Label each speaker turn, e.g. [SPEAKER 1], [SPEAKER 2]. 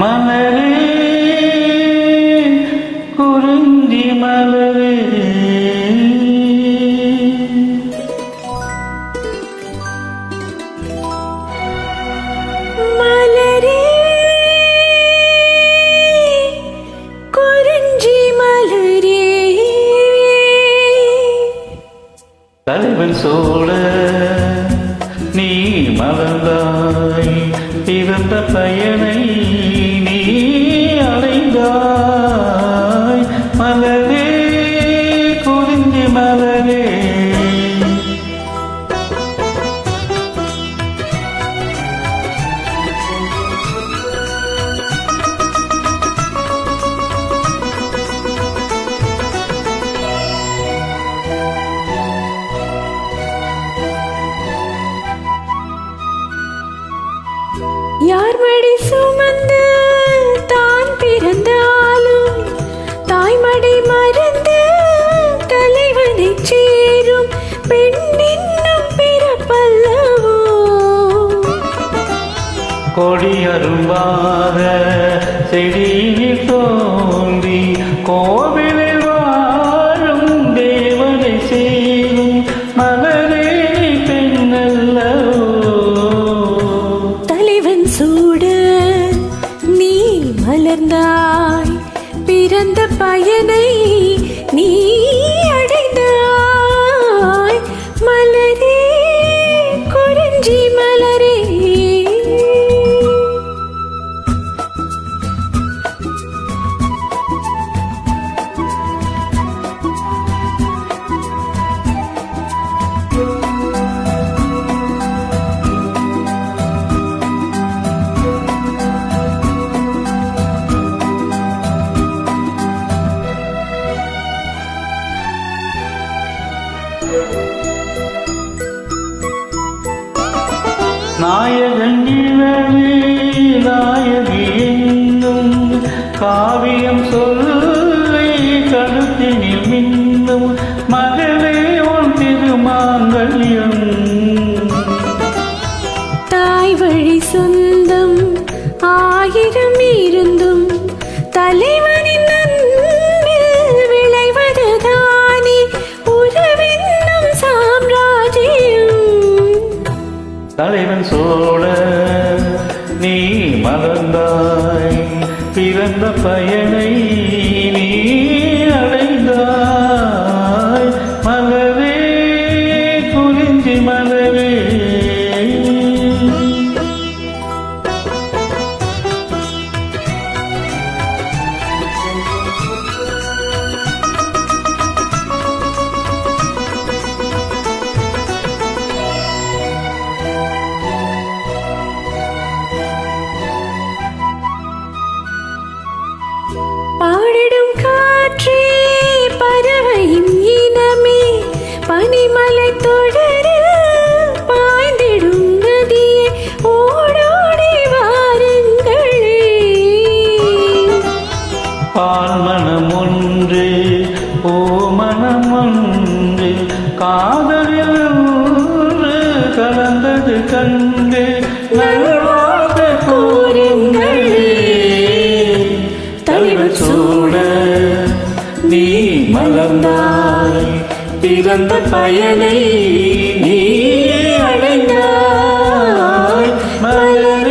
[SPEAKER 1] மலரே குறிஞ்சி மலரே.
[SPEAKER 2] மலரே குறிஞ்சி மலரே.
[SPEAKER 1] தலைவன் சோழ. நீ மலர்ந்தாய் பிறந்த பயனை நீ அடைந்தாய்.
[SPEAKER 2] யார் மடி சுமந்து தான் பிறந்தாலும் தாய்மடி மறந்து தலைவனை சேரும் பெண்ணின்னும் பிறப்பல்லவோ?
[SPEAKER 1] கொடி அரும்பாத செடியில் தோன்றி
[SPEAKER 2] கோவில் மலர்ந்தாய் பிறந்த பயனை நீ
[SPEAKER 1] நாயகன் இவளே நாயகி என்னும் காவியம் சொல்லை கருத்தினில் மின்னும். மறந்தாய். பிறந்த பயனை পাহাড়ের பிறந்த பயனை நீ அடைந்தாய். மலர்